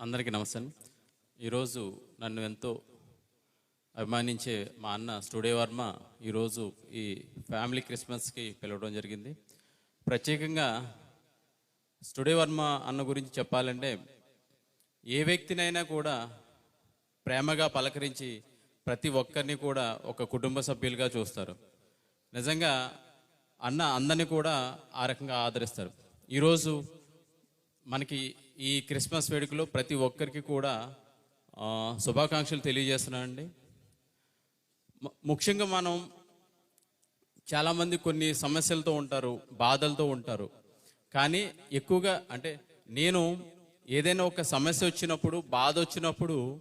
అందరికీ నమస్కారం. ఈరోజు నన్ను ఎంతో అభిమానించే మా అన్న స్టూడియో వర్మ ఈరోజు ఈ ఫ్యామిలీ క్రిస్మస్కి పిలవడం జరిగింది. ప్రత్యేకంగా స్టూడియో వర్మ అన్న గురించి చెప్పాలంటే ఏ వ్యక్తినైనా కూడా ప్రేమగా పలకరించి ప్రతి ఒక్కరిని కూడా ఒక కుటుంబ సభ్యులుగా చూస్తారు. నిజంగా అన్న అందరినీ కూడా ఆ రకంగా ఆదరిస్తారు. ఈరోజు మనకి ఈ క్రిస్మస్ వేడుకలో ప్రతి ఒక్కరికి కూడా శుభాకాంక్షలు తెలియజేస్తున్నానండి. ముఖ్యంగా మనం చాలామంది కొన్ని సమస్యలతో ఉంటారు బాధలతో ఉంటారు. కానీ ఎక్కువగా అంటే నేను ఏదైనా ఒక సమస్య వచ్చినప్పుడు బాధ వచ్చినప్పుడు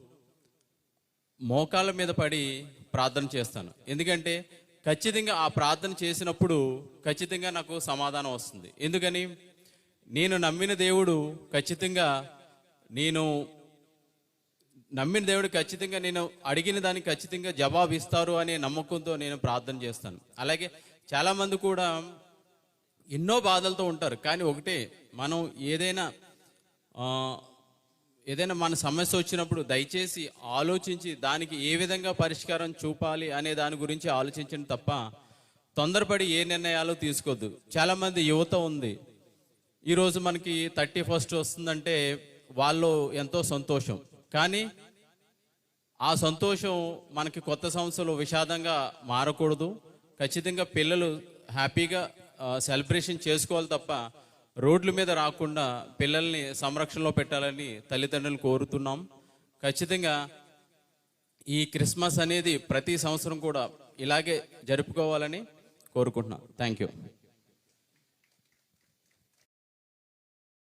మోకాల మీద పడి ప్రార్థన చేస్తాను. ఎందుకంటే ఖచ్చితంగా ఆ ప్రార్థన చేసినప్పుడు ఖచ్చితంగా నాకు సమాధానం వస్తుంది. ఎందుకని? నేను నమ్మిన దేవుడు ఖచ్చితంగా నేను నమ్మిన దేవుడు ఖచ్చితంగా నేను అడిగిన దానికి ఖచ్చితంగా జవాబు ఇస్తారు అనే నమ్మకంతో నేను ప్రార్థన చేస్తాను. అలాగే చాలామంది కూడా ఎన్నో బాధలతో ఉంటారు. కానీ ఒకటే మనం ఏదైనా ఏదైనా మన సమస్య వచ్చినప్పుడు దయచేసి ఆలోచించి దానికి ఏ విధంగా పరిష్కారం చూపాలి అనే దాని గురించి ఆలోచించండి తప్ప తొందరపడి ఏ నిర్ణయాలు తీసుకోవద్దు. చాలామంది యువత ఉంది. ఈరోజు మనకి థర్టీ ఫస్ట్ వస్తుందంటే వాళ్ళు ఎంతో సంతోషం. కానీ ఆ సంతోషం మనకి కొత్త సంవత్సరంలో విషాదంగా మారకూడదు. ఖచ్చితంగా పిల్లలు హ్యాపీగా సెలబ్రేషన్ చేసుకోవాలి తప్ప రోడ్ల మీద రాకుండా పిల్లల్ని సంరక్షణలో పెట్టాలని తల్లిదండ్రులు కోరుతున్నాం. ఖచ్చితంగా ఈ క్రిస్మస్ అనేది ప్రతి సంవత్సరం కూడా ఇలాగే జరుపుకోవాలని కోరుకుంటున్నాం. Thank you.